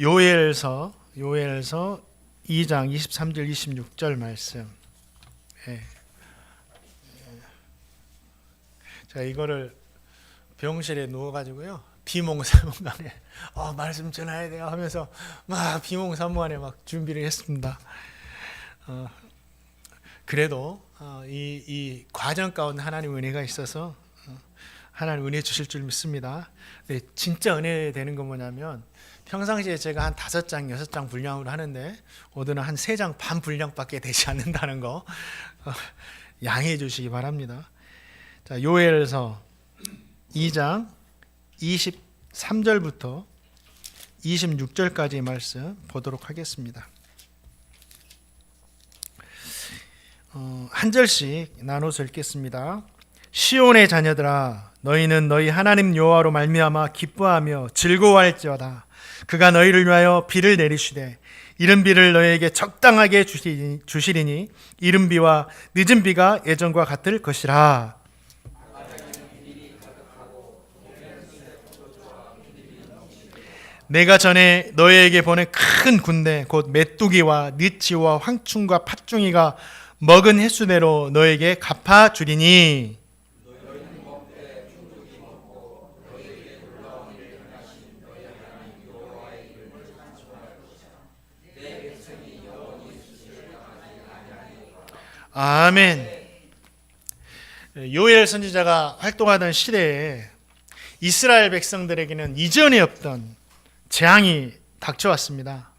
요엘서 요엘서 2장 23절 26절 말씀. 예. 자 이거를 병실에 누워가지고요 비몽사몽간에 어, 말씀 전해야 돼요 하면서 막 비몽사몽간에 막 준비를 했습니다. 어, 그래도 어, 이, 이 과정 가운데 하나님 은혜가 있어서 어, 하나님 은혜 주실 줄 믿습니다. 네, 진짜 은혜 되는 건 뭐냐면 평상시에 제가 한 다섯 장, 여섯 장 분량으로 하는데 오늘은 한 세 장 반 분량밖에 되지 않는다는 거 어, 양해해 주시기 바랍니다. 자, 요엘서 2장 23절부터 26절까지의 말씀 보도록 하겠습니다. 어, 한 절씩 나눠서 읽겠습니다. 시온의 자녀들아 너희는 너희 하나님 여호와로 말미암아 기뻐하며 즐거워할지어다 그가 너희를 위하여 비를 내리시되 이른 비를 너희에게 적당하게 주시리니, 주시리니 이른 비와 늦은 비가 예전과 같을 것이라. 내가 전에 너희에게 보낸 큰 군대 곧 메뚜기와 니치와 황충과 팥중이가 먹은 횟수대로 너에게 갚아 주리니 아멘. 요엘 선지자가 활동하던 시대에 이스라엘 백성들에게는 이전에 없던 재앙이 닥쳐왔습니다.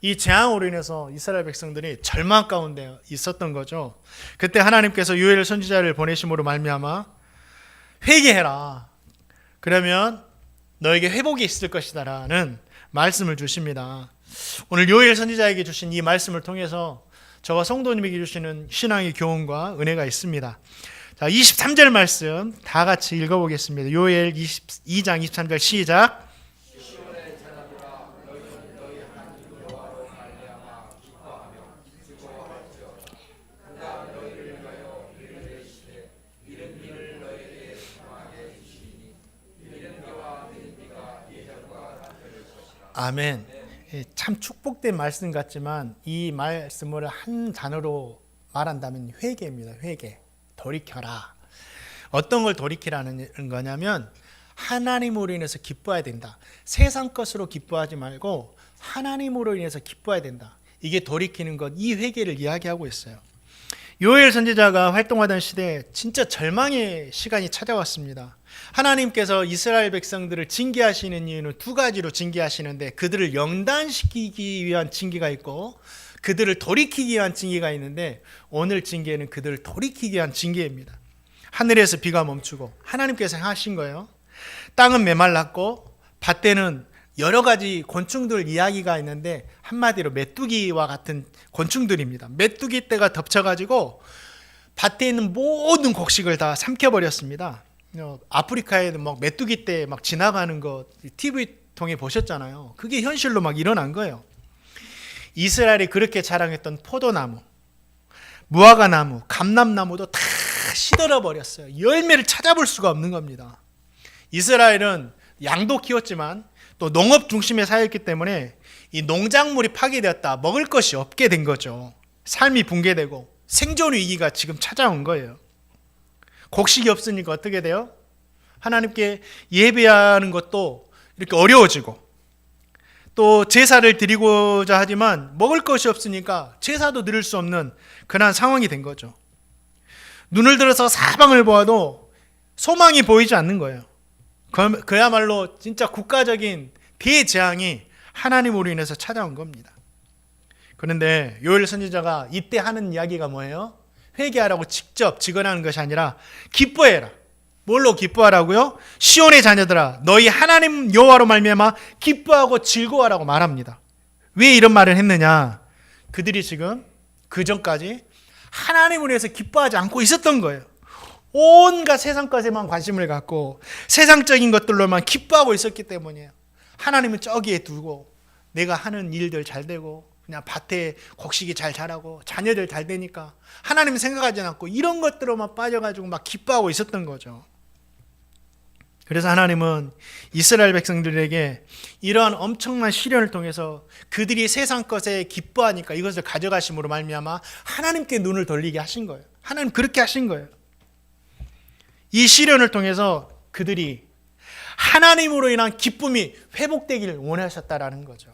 이 재앙으로 인해서 이스라엘 백성들이 절망 가운데 있었던 거죠. 그때 하나님께서 요엘 선지자를 보내심으로 말미암아 회개해라. 그러면 너에게 회복이 있을 것이다라는 말씀을 주십니다. 오늘 요엘 선지자에게 주신 이 말씀을 통해서 저와 성도님에게 주시는 신앙의 교훈과 은혜가 있습니다. 자, 23절 말씀 다 같이 읽어보겠습니다. 요엘 22장 23절 시작. 아멘. 예, 참 축복된 말씀 같지만 이 말씀을 한 단어로 말한다면 회개입니다. 회개. 돌이켜라. 어떤 걸 돌이키라는 거냐면 하나님으로 인해서 기뻐해야 된다. 세상 것으로 기뻐하지 말고 하나님으로 인해서 기뻐해야 된다. 이게 돌이키는 것, 이 회개를 이야기하고 있어요. 요엘 선지자가 활동하던 시대에 진짜 절망의 시간이 찾아왔습니다. 하나님께서 이스라엘 백성들을 징계하시는 이유는 두 가지로 징계하시는데 그들을 영단시키기 위한 징계가 있고 그들을 돌이키기 위한 징계가 있는데 오늘 징계는 그들을 돌이키기 위한 징계입니다. 하늘에서 비가 멈추고 하나님께서 하신 거예요. 땅은 메말랐고 밭에는 여러 가지 곤충들 이야기가 있는데 한마디로 메뚜기와 같은 곤충들입니다. 메뚜기 떼가 덮쳐가지고 밭에 있는 모든 곡식을 다 삼켜버렸습니다. 어, 아프리카에는 막 메뚜기 떼막 지나가는 거 TV 통해 보셨잖아요. 그게 현실로 막 일어난 거예요. 이스라엘이 그렇게 자랑했던 포도나무, 무화과 나무, 감람나무도 다 시들어 버렸어요. 열매를 찾아볼 수가 없는 겁니다. 이스라엘은 양도 키웠지만 또 농업 중심의 사회였기 때문에 이 농작물이 파괴되었다. 먹을 것이 없게 된 거죠. 삶이 붕괴되고 생존 위기가 지금 찾아온 거예요. 곡식이 없으니까 어떻게 돼요? 하나님께 예배하는 것도 이렇게 어려워지고 또 제사를 드리고자 하지만 먹을 것이 없으니까 제사도 드릴 수 없는 그런 상황이 된 거죠. 눈을 들어서 사방을 보아도 소망이 보이지 않는 거예요. 그- 그야말로 진짜 국가적인 대재앙이 하나님으로 인해서 찾아온 겁니다. 그런데 요엘 선지자가 이때 하는 이야기가 뭐예요? 회개하라고 직접 직언하는 것이 아니라 기뻐해라. 뭘로 기뻐하라고요? 시온의 자녀들아 너희 하나님 여호와로 말미암아 기뻐하고 즐거워하라고 말합니다. 왜 이런 말을 했느냐? 그들이 지금 그 전까지 하나님을 위해서 기뻐하지 않고 있었던 거예요. 온갖 세상 것에만 관심을 갖고 세상적인 것들로만 기뻐하고 있었기 때문이에요. 하나님은 저기에 두고 내가 하는 일들 잘 되고 그냥 밭에 곡식이 잘 자라고 자녀들 잘 되니까 하나님 생각하지 않고 이런 것들로만 빠져가지고 막 기뻐하고 있었던 거죠. 그래서 하나님은 이스라엘 백성들에게 이러한 엄청난 시련을 통해서 그들이 세상 것에 기뻐하니까 이것을 가져가심으로 말미암아 하나님께 눈을 돌리게 하신 거예요. 하나님 그렇게 하신 거예요. 이 시련을 통해서 그들이 하나님으로 인한 기쁨이 회복되기를 원하셨다라는 거죠.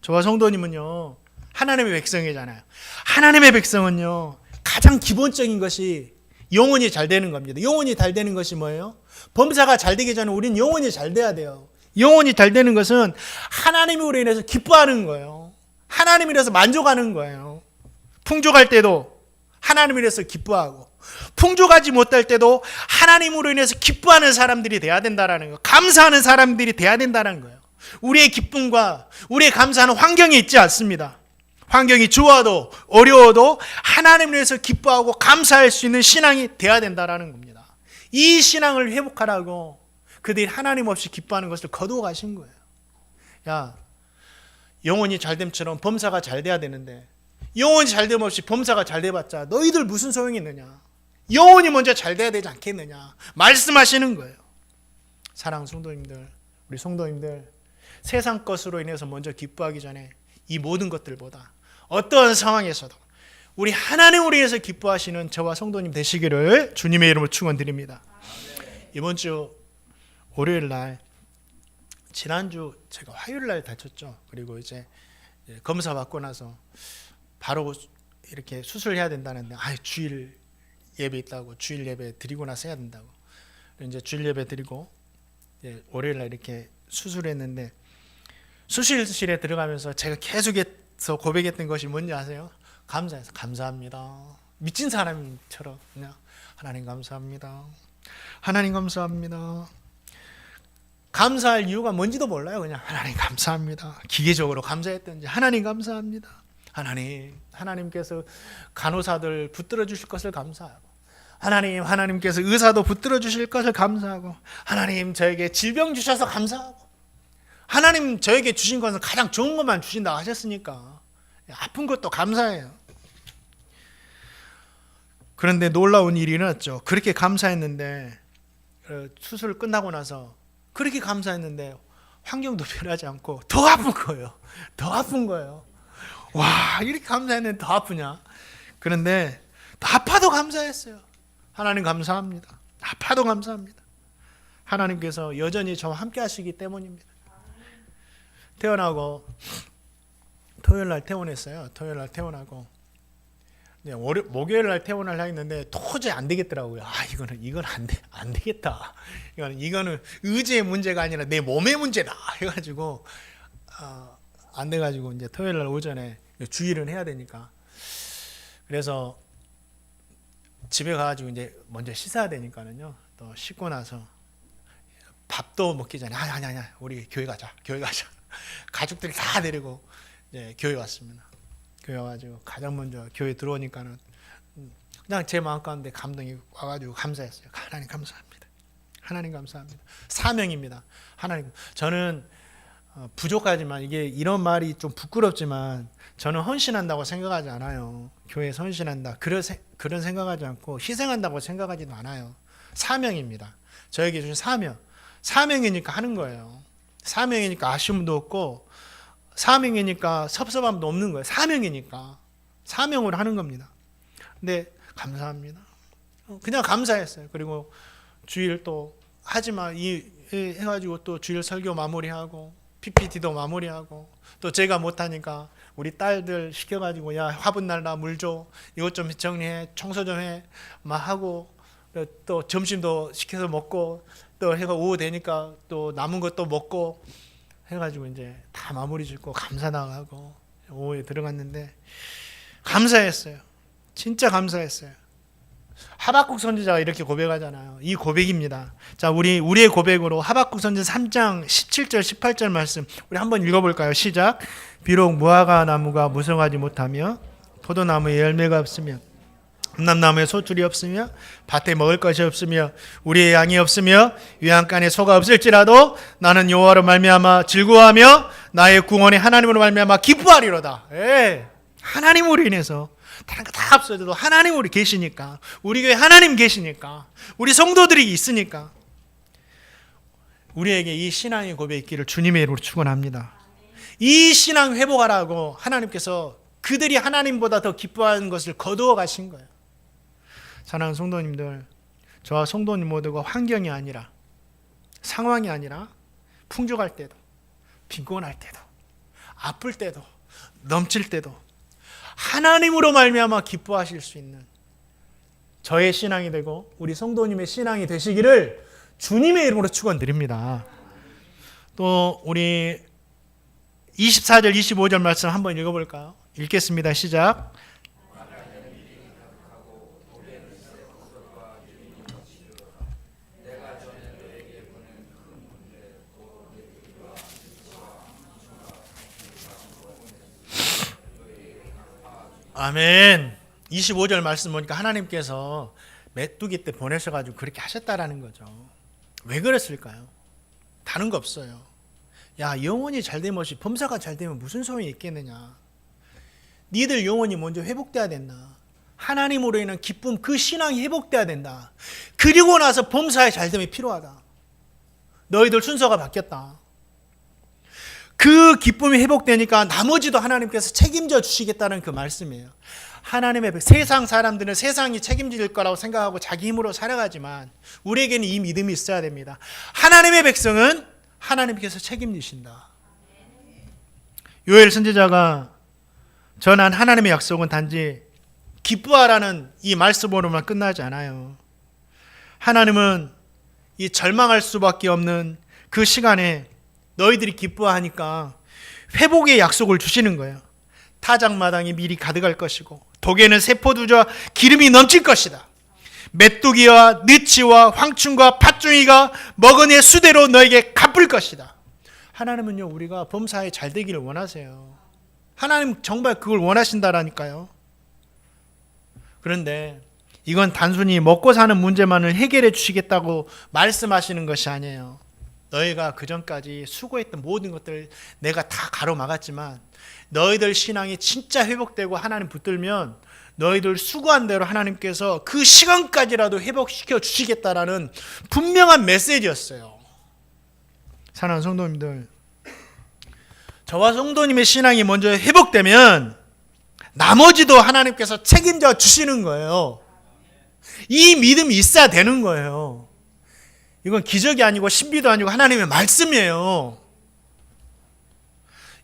저와 성도님은요, 하나님의 백성이잖아요. 하나님의 백성은요, 가장 기본적인 것이 영혼이 잘 되는 겁니다. 영혼이 잘 되는 것이 뭐예요? 범사가 잘 되기 전에 우리는 영혼이 잘 돼야 돼요. 영혼이 잘 되는 것은 하나님으로 인해서 기뻐하는 거예요. 하나님이라서 만족하는 거예요. 풍족할 때도 하나님을 위해서 기뻐하고 풍족하지 못할 때도 하나님으로 인해서 기뻐하는 사람들이 돼야 된다라는 거. 감사하는 사람들이 돼야 된다는 거예요. 우리의 기쁨과 우리의 감사는 환경이 있지 않습니다. 환경이 좋아도 어려워도 하나님을 위해서 기뻐하고 감사할 수 있는 신앙이 돼야 된다라는 겁니다. 이 신앙을 회복하라고 그들이 하나님 없이 기뻐하는 것을 거두어 가신 거예요. 야, 영혼이 잘됨처럼 범사가 잘 돼야 되는데 영혼이 잘됨 없이 범사가 잘 돼봤자 너희들 무슨 소용이 있느냐? 영혼이 먼저 잘 돼야 되지 않겠느냐? 말씀하시는 거예요. 사랑 성도님들, 우리 성도님들 세상 것으로 인해서 먼저 기뻐하기 전에 이 모든 것들보다 어떠한 상황에서도 우리 하나님으로 인해서 기뻐하시는 저와 성도님 되시기를 주님의 이름으로 축원드립니다. 이번 주 월요일 날 지난주 제가 화요일 날 다쳤죠. 그리고 이제 검사 받고 나서 바로 이렇게 수술해야 된다는데 아 주일 예배 있다고 주일 예배 드리고 나서 해야 된다고 이제 주일 예배 드리고 이제 월요일 날 이렇게 수술했는데 수술실에 들어가면서 제가 계속해서 고백했던 것이 뭔지 아세요? 감사해서 감사합니다. 미친 사람처럼 그냥 하나님 감사합니다. 하나님 감사합니다. 감사할 이유가 뭔지도 몰라요. 그냥 하나님 감사합니다. 기계적으로 감사했던지 하나님 감사합니다. 하나님 하나님께서 간호사들 붙들어 주실 것을 감사하고 하나님 하나님께서 의사도 붙들어 주실 것을 감사하고 하나님 저에게 질병 주셔서 감사하고 하나님 저에게 주신 것은 가장 좋은 것만 주신다 하셨으니까 아픈 것도 감사해요. 그런데 놀라운 일이 일어났죠. 그렇게 감사했는데 어, 수술 끝나고 나서 그렇게 감사했는데 환경도 변하지 않고 더 아픈 거예요. 더 아픈 거예요. 와 이렇게 감사했는데 더 아프냐? 그런데 아파도 감사했어요. 하나님 감사합니다. 아파도 감사합니다. 하나님께서 여전히 저와 함께 하시기 때문입니다. 태어나고 토요일 날 퇴원했어요. 토요일 날 퇴원하고 월요 목요일 날 퇴원을 했는데 도저히 안 되겠더라고요. 아 이거는 이건 안 돼, 안 되겠다. 이거는 이거는 의지의 문제가 아니라 내 몸의 문제다. 해가지고 어, 안 돼가지고 이제 토요일 날 오전에 주일은 해야 되니까 그래서 집에 가가지고 이제 먼저 씻어야 되니까는요. 또 씻고 나서 밥도 먹기 전에 아니 아니 아니 우리 교회 가자 교회 가자 가족들이 다 데리고 이제 교회 왔습니다. 교회 와가지고 가장 먼저 교회 들어오니까는 그냥 제 마음 가운데 감동이 와가지고 감사했어요. 하나님 감사합니다. 하나님 감사합니다. 사명입니다. 하나님 저는 어, 부족하지만 이게 이런 말이 좀 부끄럽지만 저는 헌신한다고 생각하지 않아요. 교회에 헌신한다 그런 그런 생각하지 않고 희생한다고 생각하지도 않아요. 사명입니다. 저에게 주신 사명. 사명이니까 하는 거예요. 사명이니까 아쉬움도 없고 사명이니까 섭섭함도 없는 거예요. 사명이니까 사명으로 하는 겁니다. 근데 감사합니다. 그냥 감사했어요. 그리고 주일 또 하지만 이 해가지고 또 주일 설교 마무리하고 PPT도 마무리하고 또 제가 못하니까 우리 딸들 시켜가지고 야 화분 날라 물 줘 이것 좀 정리해 청소 좀 해 막 하고 또 점심도 시켜서 먹고 또 해가 오후 되니까 또 남은 것도 먹고 해가지고 이제 다 마무리 짓고 감사 나가고 오후에 들어갔는데 감사했어요. 진짜 감사했어요. 하박국 선지자가 이렇게 고백하잖아요. 이 고백입니다. 자, 우리 우리의 고백으로 하박국 선지 3장 17절 18절 말씀 우리 한번 읽어 볼까요? 시작. 비록 무화과 나무가 무성하지 못하며 포도나무에 열매가 없으며 감람나무에 소출이 없으며 밭에 먹을 것이 없으며 우리의 양이 없으며 위안간에 소가 없을지라도 나는 여호와로 말미암아 즐거워하며 나의 구원이 하나님으로 말미암아 기뻐하리로다. 예. 하나님으로 인해서 다른 거 다 없어도 하나님 우리 계시니까 우리 교회 하나님 계시니까 우리 성도들이 있으니까 우리에게 이 신앙의 고백이 있기를 주님의 이름으로 축원합니다. 이 신앙 회복하라고 하나님께서 그들이 하나님보다 더 기뻐하는 것을 거두어 가신 거예요. 사랑하는 성도님들, 저와 성도님 모두가 환경이 아니라 상황이 아니라 풍족할 때도 빈곤할 때도 아플 때도 넘칠 때도 하나님으로 말미암아 기뻐하실 수 있는 저의 신앙이 되고 우리 성도님의 신앙이 되시기를 주님의 이름으로 축원드립니다. 또 우리 24절 25절 말씀 한번 읽어 볼까요? 읽겠습니다. 시작. 아멘. 25절 말씀 보니까 하나님께서 메뚜기 때 보내셔가지고 그렇게 하셨다라는 거죠. 왜 그랬을까요? 다른 거 없어요. 야 영혼이 잘 되면 시 범사가 잘 되면 무슨 소용이 있겠느냐. 니들 영혼이 먼저 회복돼야 된다. 하나님으로 인한 기쁨 그 신앙이 회복돼야 된다. 그리고 나서 범사에 잘 됨이 필요하다. 너희들 순서가 바뀌었다. 그 기쁨이 회복되니까 나머지도 하나님께서 책임져 주시겠다는 그 말씀이에요. 하나님의 백- 세상 사람들은 세상이 책임질 거라고 생각하고 자기 힘으로 살아가지만 우리에게는 이 믿음이 있어야 됩니다. 하나님의 백성은 하나님께서 책임지신다. 요엘 선지자가 전한 하나님의 약속은 단지 기뻐하라는 이 말씀으로만 끝나지 않아요. 하나님은 이 절망할 수밖에 없는 그 시간에 너희들이 기뻐하니까 회복의 약속을 주시는 거예요. 타작마당이 미리 가득할 것이고 독에는 세포두와 기름이 넘칠 것이다. 메뚜기와 느치와 황충과 팥중이가 먹은 의 수대로 너에게 갚을 것이다. 하나님은요 우리가 범사에 잘 되기를 원하세요. 하나님 정말 그걸 원하신다라니까요. 그런데 이건 단순히 먹고 사는 문제만을 해결해 주시겠다고 말씀하시는 것이 아니에요. 너희가 그 전까지 수고했던 모든 것들 내가 다 가로막았지만 너희들 신앙이 진짜 회복되고 하나님 붙들면 너희들 수고한 대로 하나님께서 그 시간까지라도 회복시켜 주시겠다라는 분명한 메시지였어요. 사랑하는 성도님들, 저와 성도님의 신앙이 먼저 회복되면 나머지도 하나님께서 책임져 주시는 거예요. 이 믿음이 있어야 되는 거예요. 이건 기적이 아니고 신비도 아니고 하나님의 말씀이에요.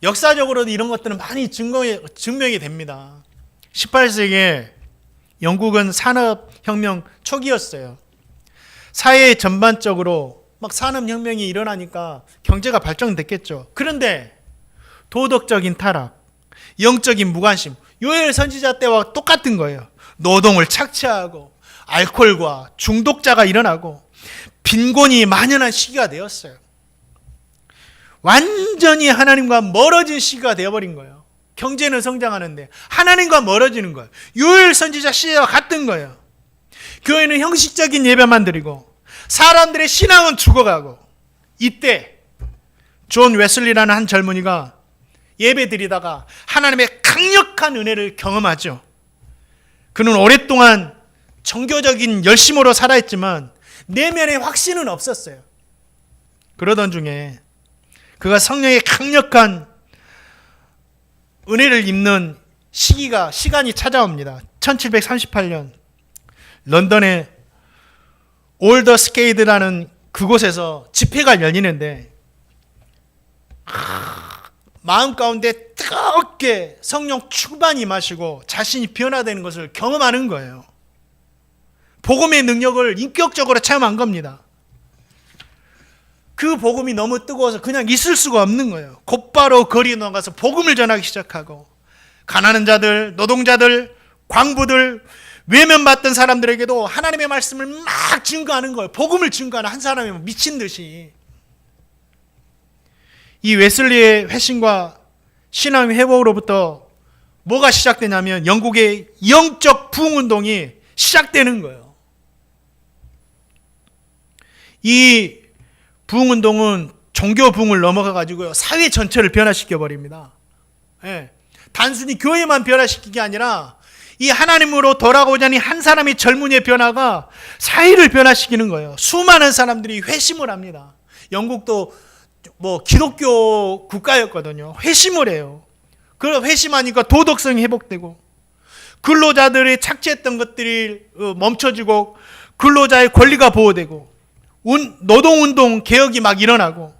역사적으로도 이런 것들은 많이 증명이, 증명이 됩니다. 18세기에 영국은 산업혁명 초기였어요. 사회 전반적으로 막 산업혁명이 일어나니까 경제가 발전됐겠죠. 그런데 도덕적인 타락, 영적인 무관심, 요엘 선지자 때와 똑같은 거예요. 노동을 착취하고 알코올과 중독자가 일어나고 빈곤이 만연한 시기가 되었어요. 완전히 하나님과 멀어진 시기가 되어버린 거예요. 경제는 성장하는데 하나님과 멀어지는 거예요. 요엘 선지자 시대와 같은 거예요. 교회는 형식적인 예배만 드리고 사람들의 신앙은 죽어가고 이때 존 웨슬리라는 한 젊은이가 예배 드리다가 하나님의 강력한 은혜를 경험하죠. 그는 오랫동안 정교적인 열심으로 살아있지만 내면의 확신은 없었어요. 그러던 중에 그가 성령의 강력한 은혜를 입는 시기가 시간이 찾아옵니다. 1738년 런던의 올더 스케이드라는 그곳에서 집회가 열리는데 마음 가운데 뜨겁게 성령 충만히 임하시고 자신이 변화되는 것을 경험하는 거예요. 복음의 능력을 인격적으로 체험한 겁니다. 그 복음이 너무 뜨거워서 그냥 있을 수가 없는 거예요. 곧바로 거리에 나가서 복음을 전하기 시작하고 가난한 자들, 노동자들, 광부들, 외면받던 사람들에게도 하나님의 말씀을 막 증거하는 거예요. 복음을 증거하는 한 사람이 미친 듯이. 이 웨슬리의 회심과 신앙 회복으로부터 뭐가 시작되냐면 영국의 영적 부흥 운동이 시작되는 거예요. 이 부흥 운동은 종교 부흥을 넘어가 가지고요 사회 전체를 변화시켜 버립니다. 예. 단순히 교회만 변화시키는 게 아니라 이 하나님으로 돌아오자니 한 사람의 젊은이의 변화가 사회를 변화시키는 거예요. 수많은 사람들이 회심을 합니다. 영국도 뭐 기독교 국가였거든요. 회심을 해요. 그 회심하니까 도덕성이 회복되고 근로자들이 착취했던 것들이 어, 멈춰지고 근로자의 권리가 보호되고 운- 노동운동 개혁이 막 일어나고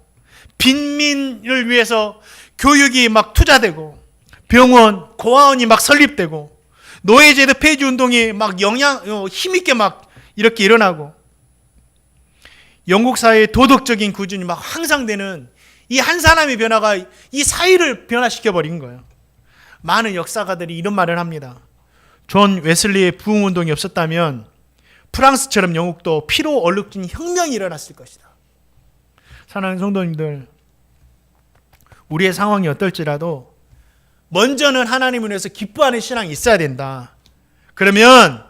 빈민을 위해서 교육이 막 투자되고 병원, 고아원이 막 설립되고 노예제도 폐지 운동이 막 영향 어, 힘있게 막 이렇게 일어나고 영국 사회의 도덕적인 구준이 막 향상되는 이 한 사람의 변화가 이 사회를 변화시켜 버린 거예요. 많은 역사가들이 이런 말을 합니다. 존 웨슬리의 부흥 운동이 없었다면 프랑스처럼 영국도 피로 얼룩진 혁명이 일어났을 것이다. 사랑하는 성도님들, 우리의 상황이 어떨지라도 먼저는 하나님을 위해서 기뻐하는 신앙이 있어야 된다. 그러면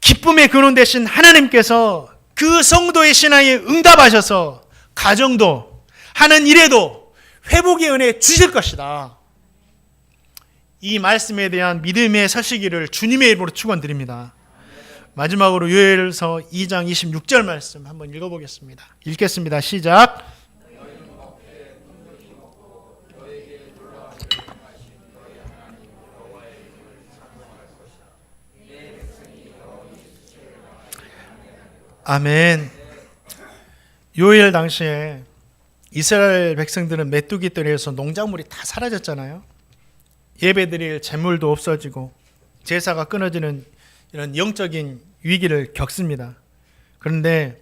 기쁨의 근원 대신 하나님께서 그 성도의 신앙에 응답하셔서 가정도 하는 일에도 회복의 은혜 주실 것이다. 이 말씀에 대한 믿음의 서시기를 주님의 이름으로 축원드립니다. 마지막으로 요엘서 2장 26절 말씀 한번 읽어보겠습니다. 읽겠습니다. 시작. 아멘. 요일 당시에 이스라엘 백성들은 메뚜기 떼에서 농작물이 다 사라졌잖아요. 예배드릴 재물도 없어지고 제사가 끊어지는 이런 영적인 위기를 겪습니다. 그런데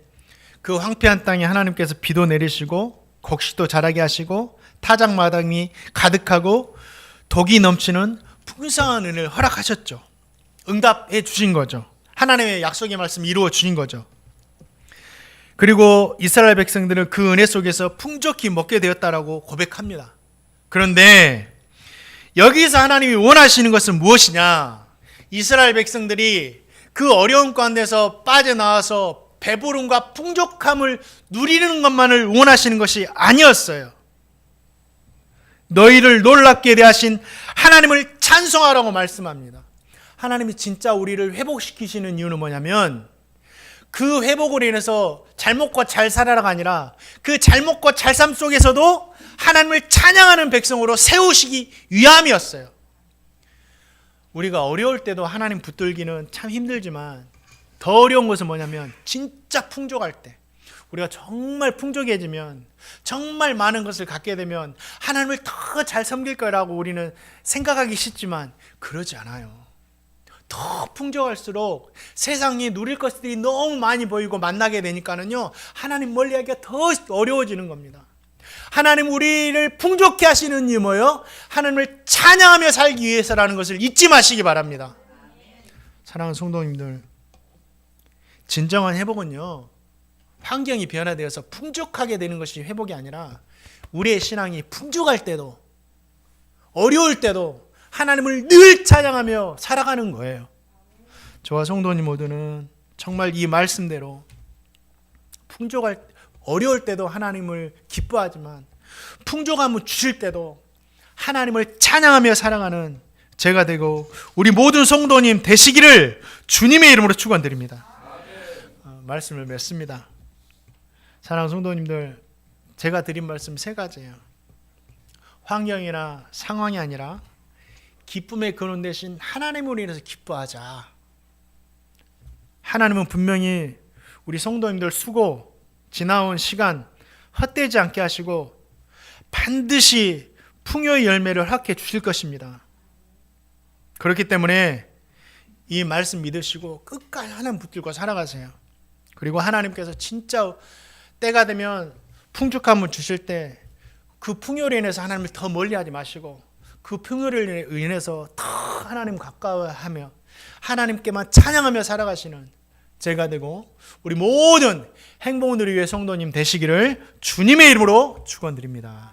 그 황폐한 땅에 하나님께서 비도 내리시고 곡식도 자라게 하시고 타작 마당이 가득하고 독이 넘치는 풍성한 은혜를 허락하셨죠. 응답해 주신 거죠. 하나님의 약속의 말씀 이루어 주신 거죠. 그리고 이스라엘 백성들은 그 은혜 속에서 풍족히 먹게 되었다라고 고백합니다. 그런데 여기서 하나님이 원하시는 것은 무엇이냐? 이스라엘 백성들이 그 어려운 가운데서 빠져나와서 배부름과 풍족함을 누리는 것만을 원하시는 것이 아니었어요. 너희를 놀랍게 대하신 하나님을 찬송하라고 말씀합니다. 하나님이 진짜 우리를 회복시키시는 이유는 뭐냐면 그 회복으로 인해서 잘 먹고 잘 살아라가 아니라 그 잘 먹고 잘 삶 속에서도 하나님을 찬양하는 백성으로 세우시기 위함이었어요. 우리가 어려울 때도 하나님 붙들기는 참 힘들지만 더 어려운 것은 뭐냐면 진짜 풍족할 때 우리가 정말 풍족해지면 정말 많은 것을 갖게 되면 하나님을 더 잘 섬길 거라고 우리는 생각하기 쉽지만 그러지 않아요. 더 풍족할수록 세상이 누릴 것들이 너무 많이 보이고 만나게 되니까는요 하나님 멀리하기가 더 어려워지는 겁니다. 하나님 우리를 풍족케 하시는 이유 뭐요? 하나님을 찬양하며 살기 위해서라는 것을 잊지 마시기 바랍니다. 사랑하는 성도님들, 진정한 회복은요 환경이 변화되어서 풍족하게 되는 것이 회복이 아니라 우리의 신앙이 풍족할 때도 어려울 때도 하나님을 늘 찬양하며 살아가는 거예요. 저와 성도님 모두는 정말 이 말씀대로 풍족할 어려울 때도 하나님을 기뻐하지만 풍족함을 주실 때도 하나님을 찬양하며 살아가는 제가 되고 우리 모든 성도님 되시기를 주님의 이름으로 축원드립니다. 어, 말씀을 맺습니다. 사랑하는 성도님들, 제가 드린 말씀 세 가지예요. 환경이나 상황이 아니라 기쁨의 근원 대신 하나님으로 인해서 기뻐하자. 하나님은 분명히 우리 성도님들 수고, 지나온 시간 헛되지 않게 하시고 반드시 풍요의 열매를 허락해 주실 것입니다. 그렇기 때문에 이 말씀 믿으시고 끝까지 하나님 붙들고 살아가세요. 그리고 하나님께서 진짜 때가 되면 풍족함을 주실 때 그 풍요로 인해서 하나님을 더 멀리하지 마시고 그 풍요를 인해서 더 하나님 가까워하며 하나님께만 찬양하며 살아가시는 제가 되고 우리 모든 행복을 누리기 위해 성도님 되시기를 주님의 이름으로 축원드립니다.